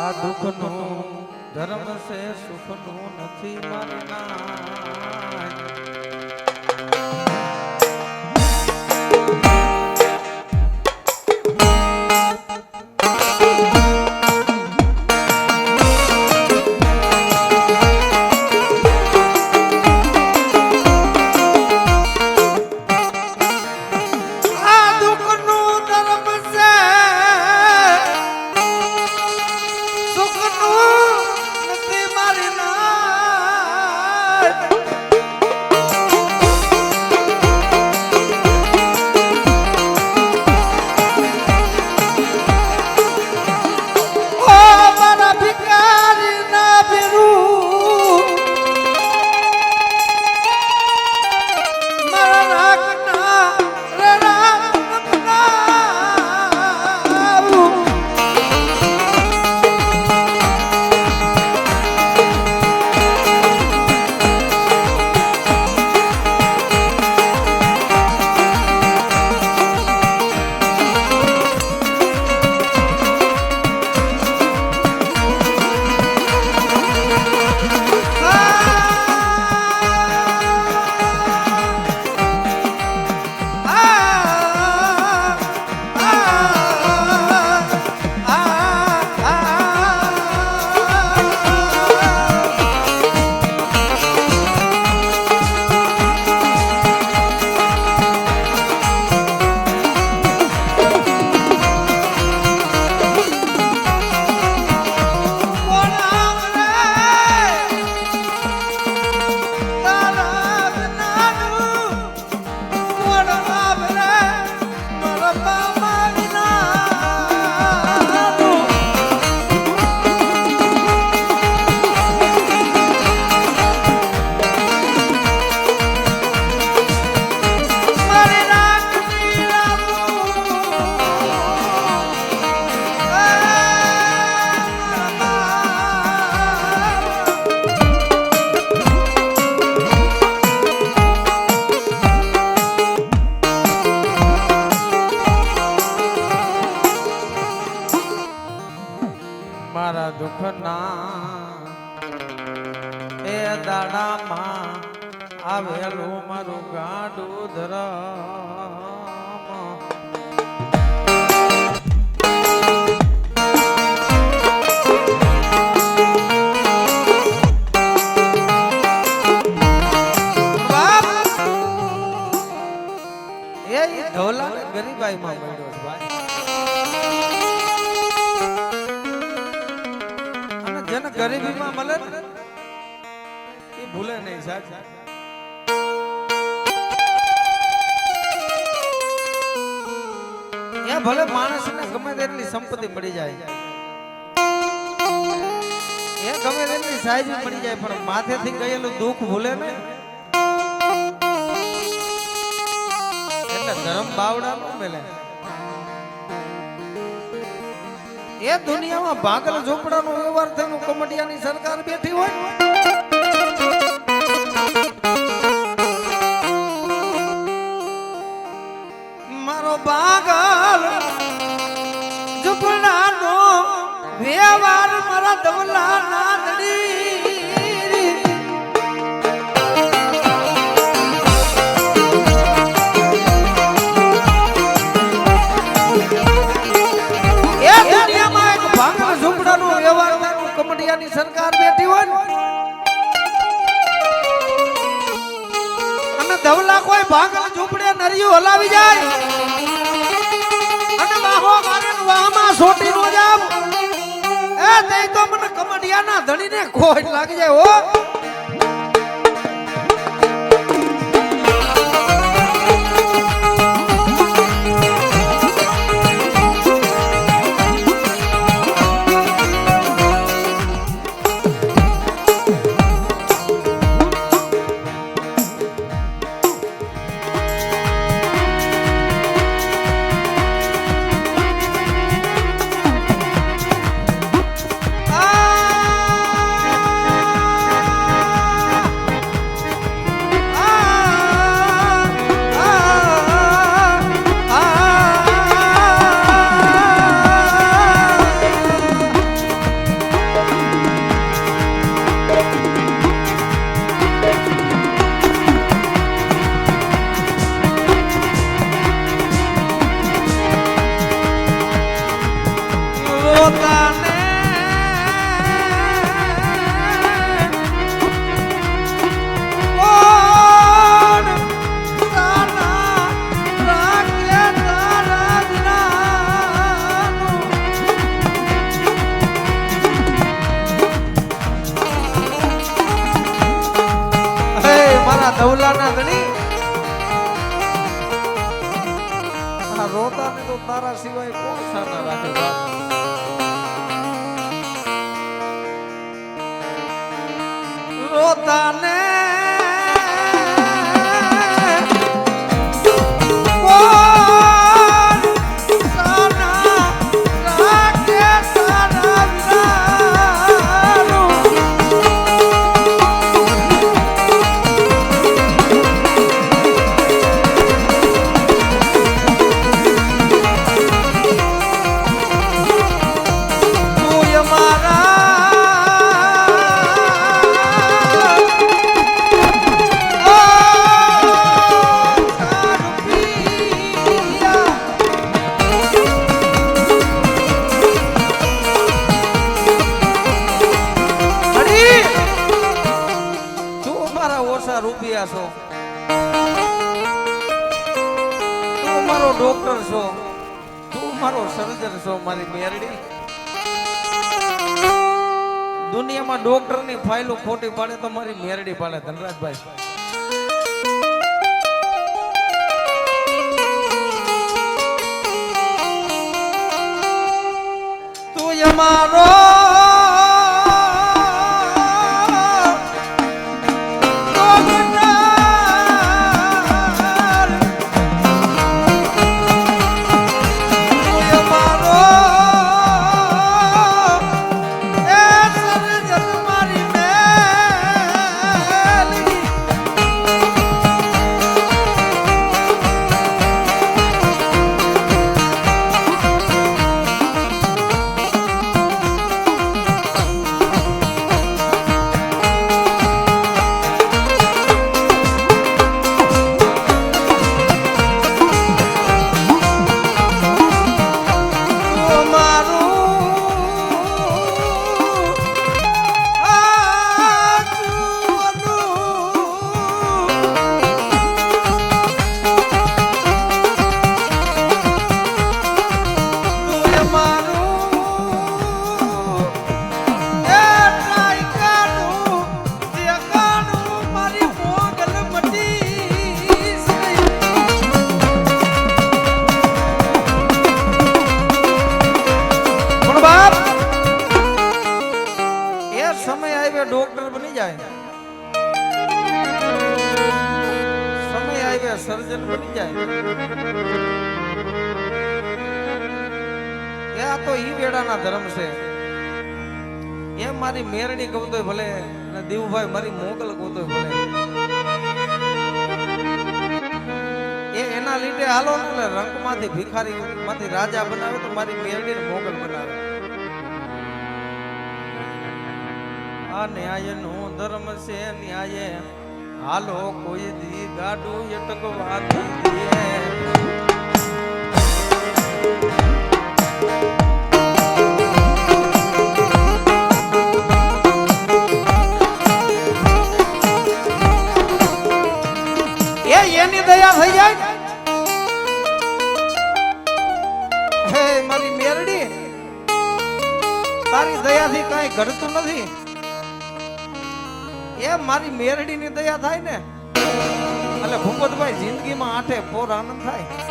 આ દુઃખનું ધર્મ છે સુખનું નથી મારી આવેલું મારું ગાડું ધરમ બાપ! એ ઈ ધોલા ને મળ્યો ભાઈ જેને ગરીબીમાં મળે ને એ ભૂલે નહીં સાહેબ એ ભલે માણસને ગમે તેટલી સંપત્તિ પડી જાય. એ ગમે તેટલી સાહેબી પડી જાય, પણ માથેથી ગયેલું દુઃખ ભૂલે ને? એટલે ધર્મ બાવડા નો મેલે. એ દુનિયામાં ભાગલ ઝોપડાનો વ્યવહાર થયો કમડિયાની સરકાર બેઠી હોય. ભાગલ ઝૂંપડે નરિયું હલાવી જાય. અને બાહો મારે વાહમાં સોટી નો જામ એ તે તો મને કમડિયાના ધણીને ખોટ લાગી જાય હો. રોતાના ગણી આ રોતાને તો તારા સિવાય કોણ સાના રાખે રોતાને કોણ મારો સર્જન મારી મેરડી. દુનિયામાં ડોક્ટરની ફાઇલો ખોટી પાડે તો મારી મેરડી પાડે, ધનરાજભાઈ. તું અમારો જાય. સમય આવ્યા સર્જન બની જાય. આ તો ઈ વેડાના ધર્મ છે. એ મારી મેરણી કહું તોય ભલે, અને દેવુભાઈ મારી મોગલ કહું તોય ભલે. એ એના લીધે હાલો ને રંગમાંથી ભિખારી માંથી રાજા બનાવે તો મારી મેરણી મોગલ બનાવે. આ ન્યાય નો ધર્મ છે ન્યાય. હાલો કોઈ દી ગાડું એ એની દયા થઈ જાય હે મારી મેરડી, તારી દયાથી કાંઈ ઘડતું નથી. એ મારી મેરડીની દયા થાય ને? એટલે ભૂપતભાઈ જિંદગીમાં આઠે પોર આનંદ થાય.